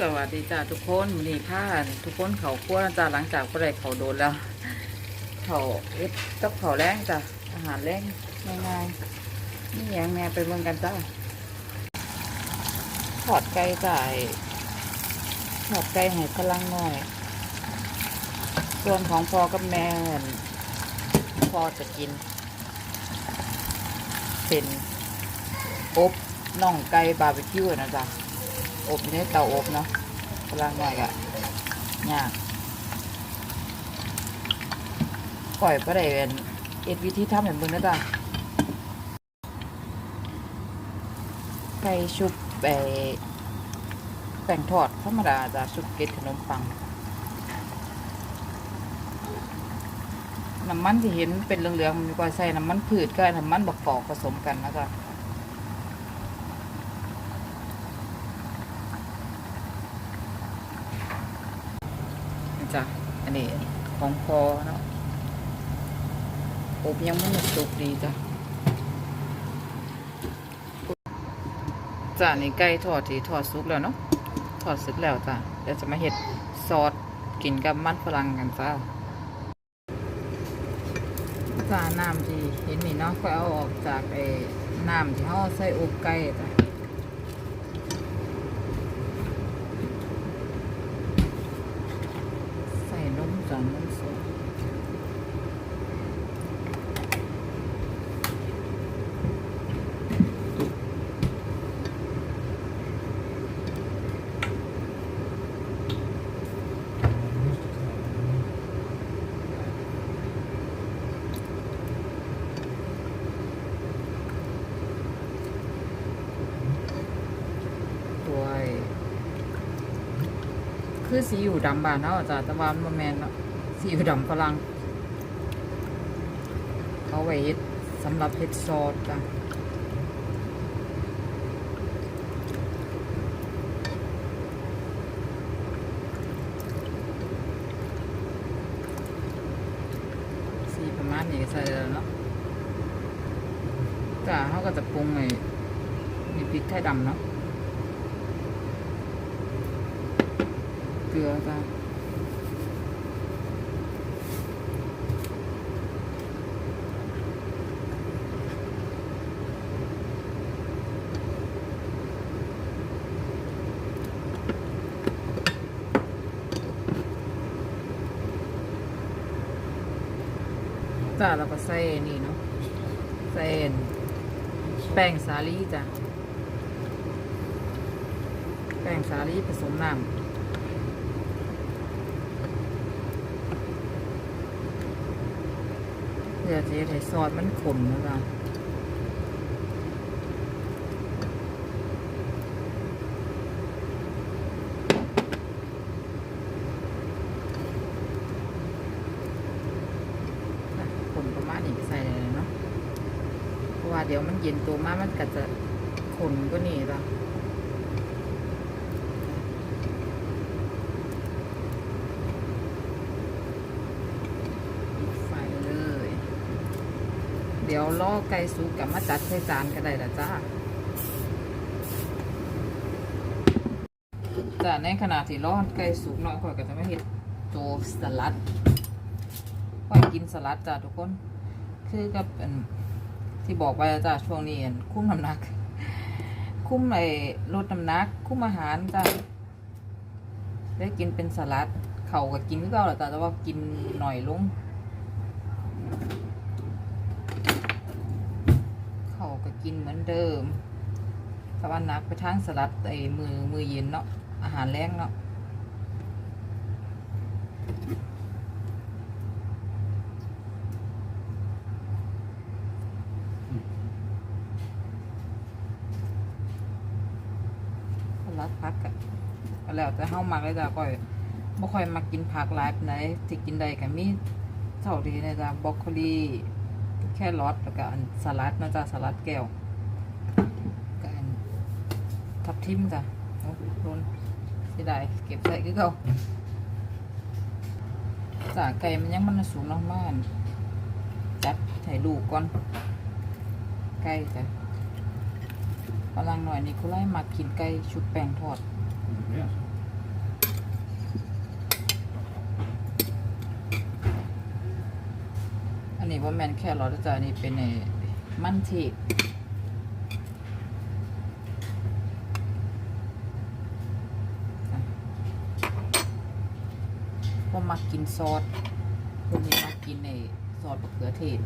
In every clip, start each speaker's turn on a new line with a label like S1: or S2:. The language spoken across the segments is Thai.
S1: สวัสดีจ้าทุกคนวันนี้ผ้าทุกคนเขาคั่วจ้าหลังจากก็ได้เขาโดนแล้ว เขาเอ็ดกับเขาแรงจ้ะอาหารแรงง่ายๆนี่ยังแม่ไปเมืองกันจ้าทอดไก่จ้าให้ทอดไก่ให้พลังหน่อย ส่วนของพอกับแม่พอจะกิน เป็นอบน่องไก่บาร์บีคิวนะจ๊ะ อบอยู่ในเตาอบเนาะพลังหน่อยอะยากปล่อยไปได้เป็นเอ็ดวิธีทำแบบมึงนะจ๊ะไก่ชุบไปแป้งทอดธรรมดาจะชุบเกล็ดขนมปังน้ำมันที่เห็นเป็นเหลืองๆมันมีกว่าใส่น้ำมันผืดกับน้ำมันบักกอกผสมกันนะจ๊ะ นี่ จ้ะอันนี้ของพอเนาะอบยังไม่หมดสุกดีจ้ะจ้ะนี่ไก่ทอดที่ทอดสุกแล้วเนาะทอดเสร็จแล้วจ้ะเดี๋ยวจะมาเห็ดซอสกินกับมันฝรั่งกันจ้าจ้าน้ำที่เห็นนี่เนาะก็เอาออกจากไอ้น้ำที่เขาใส่อบไก่จ้ะ ใส่นมจานนมสดด้วย คือสีอยู่ดำบานเนาะจ้ะแต่ว่ามันบ่แมนเนาะสีอยู่ดำฝรั่งเขาไว้เฮ็ดสำหรับเฮ็ดซอสจ้ะสีประมาณนี้ใส่แล้วเนาะจ้ะเขาก็จะปรุงไอ้มีพริกไทยดำเนาะ เกลือจ้ะจ้ะแล้วก็ใส่นี่เนาะใส่แป้งสาลีจ้ะแป้งสาลีผสมน้ำ พื่อจะให้ซอสมันขมนะจ๊ะอะขมประมาณนี้ใส่เลยเนาะเพราะว่าเดี๋ยวมันเย็นตัวมากมันก็จะขนก็นี่จ้ะปิดไฟเลย เดี๋ยวล่อไก่สุกกลับมาจัดใส่จานก็ได้ละจ้าจ้ะในขณะที่ล่อไก่สุกเนาะข่อยก็จะไม่เห็นตัวสลัดข่อยกินสลัดจ้ะทุกคน คือกับอันที่บอกไปจ้ะช่วงนี้อันคุ้มน้ำหนัก คุ้มไอ้ลดน้ำหนัก คุ้มอาหารจ้ะได้กินเป็นสลัด เขาก็กินก็แหละจ้ะแต่ว่ากินหน่อยลง เขา กินเหมือนเดิมแต่ว่านักไปทางสลัดไอ้มือมือเย็นเนาะอาหารแรงเนาะสลัดผักอะก็แล้วแต่เฮามักเลยจ้ะก้อยบ่ค่อยมักกินผักหลายปานใดที่กินได้ก็มีเท่าที่นะจ้ะบรอกโคลี แค่รอทแล้วก็อันสลัดนะจ้ะสลัดแก้วก็อันทับทิมจ้ะโอ้โดนเสียดายเก็บใส่คือเก่าจ้ะไก่มันยังมันสูงมากๆจัดให้ลูกก่อนไก่จ้ะพลังหน่อยนี่เขาไล่มากินไก่ชุบแป้งทอด
S2: Yes. ั
S1: นนี้ว่าแมนแค่รอทจ้านี่เป็นไอ้มันเทศว่ามักกินซอสคนนี้มักกินในซอสมะเขือเทศ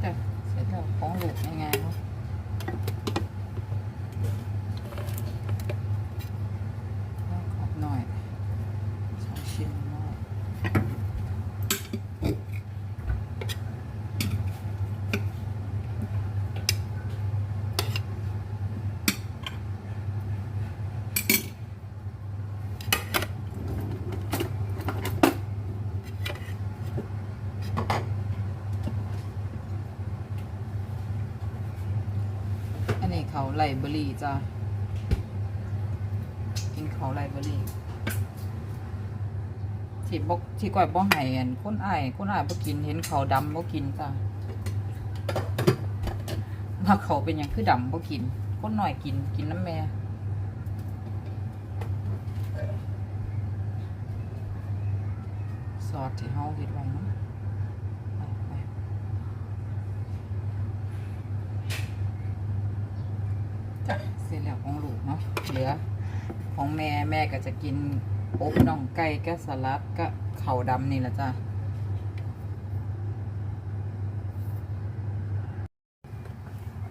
S1: แต่เสร็จแล้วของหลูกง่ายๆเนาะแล้วขอบหน่อยสองชิ้นหน่อยอันนี้เขา ไลเบอรี่จ้ะกินเขาไลเบอรี่ที่บกที่ก้อยบ่ไห้อันคนอ้ายคนอ้ายบ่กินเห็นเขาดำบ่กินจ้ะว่าเขาเป็นหยังคือดำบ่กินคนหน่อยกินกินน้ำแม่ซอสที่เฮาเฮ็ดไว้เนาะไปไปจ้ะเสร็จแล้วของลูกเนาะเห ลือ ของแม่แม่ก็จะกินอบน่องไก่กับสลัดก็เข่าดำนี่แหละจ้ะ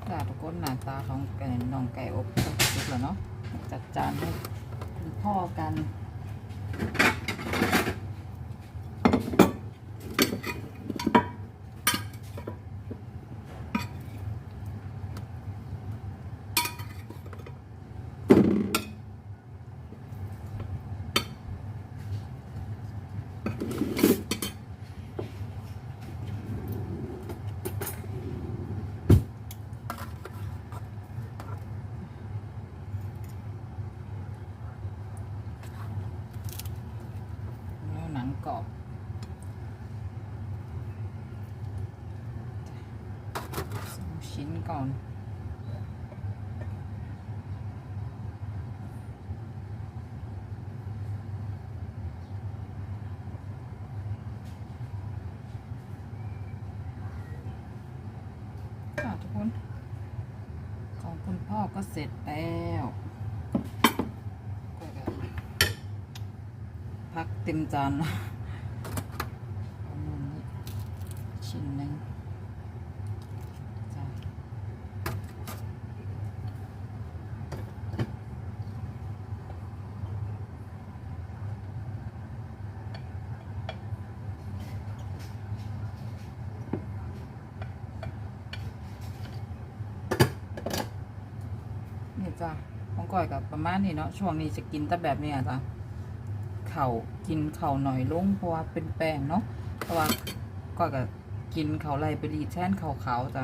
S1: จ้าทุกคนหน้าตาของไก่น่องไก่อบก็สุกแล้วเนาะจัดจานให้พ่อกัน กรอบ สองชิ้นก่อนค่ะทุกคน ของคุณพ่อก็เสร็จแล้วพักเต็มจานแล้วเอามุมนี้ ชิ้นหนึ่งจ้ะนี่จ้ะของก้อยกับประมาณนี้เนาะ ช่วงนี้จะกินแต่แบบนี้อะจ้ะเข่ากินเข่าหน่อยลงเพราะว่าเป็นแป้งเนาะ เพราะว่าก็ก็ กินเขาไรไปรีแทนเข่าขาจ้ะ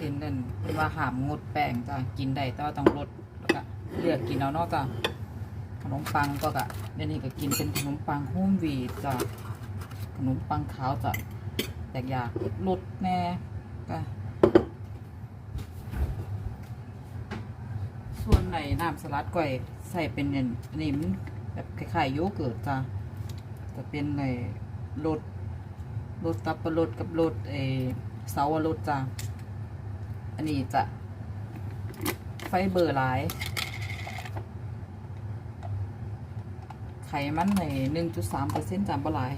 S1: กินนั่นเป็นว่าหามงดแป้งจ้ะกินได้แต่ว่าต้องลดแล้วก็เลือกกินเอาเนาะจ้ะขนมปังก็กะเดี๋ยวนี้ก็กินเป็นขนมปังโฮมวีจ้ะขนมปังขาวจ้ะแต่อยากลดแน่ก็ส่วนในน้ำสลัดก้อยใส่เป็นเนี่ยนนี้มันแบบคล้ายๆโยเกิร์ตจ้ะ จะเป็นในรสรสตับปะรดกับรสเอเสาวรสจ้ะอันนี้จะไฟเบอร์หลาย ไขมันในหนึ่งจุดสามเปอร์เซ็นต์จ้ะบ่หลาย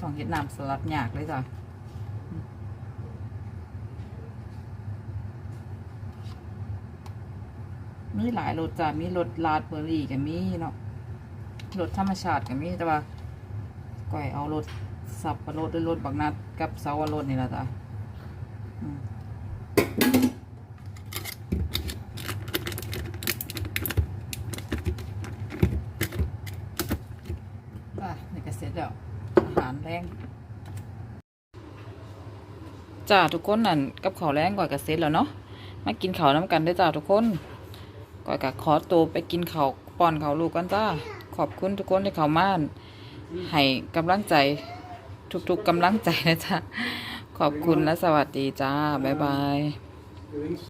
S1: ต้องเฮ็ดน้ำสลัดยากเลยจ้ะ มีหลายรสจ้ะมีรสลาดเบอร์รี่กับมีเนาะรสธรรมชาติกับมีแต่ว่าก้อยเอารสสับปะรดหรือรสบักนัดกับเสาวรสนี่แหละจ้ะจ้ะนี่ก็เสร็จแล้วอาหารแรงจ้าทุกคนนั่นกับข้าวแรงก่อยก็เสร็จแล้วเนาะมากินข้าวน้ำกันเด้วยจ้าทุกคน ก้อยก็ขอตัวไปกินเขาป้อนเขาลูกกันจ้าขอบคุณทุกคนที่เขามาให้กำลังใจทุกๆกำลังใจนะจ๊ะ ขอบคุณและสวัสดีจ้า บ๊ายบาย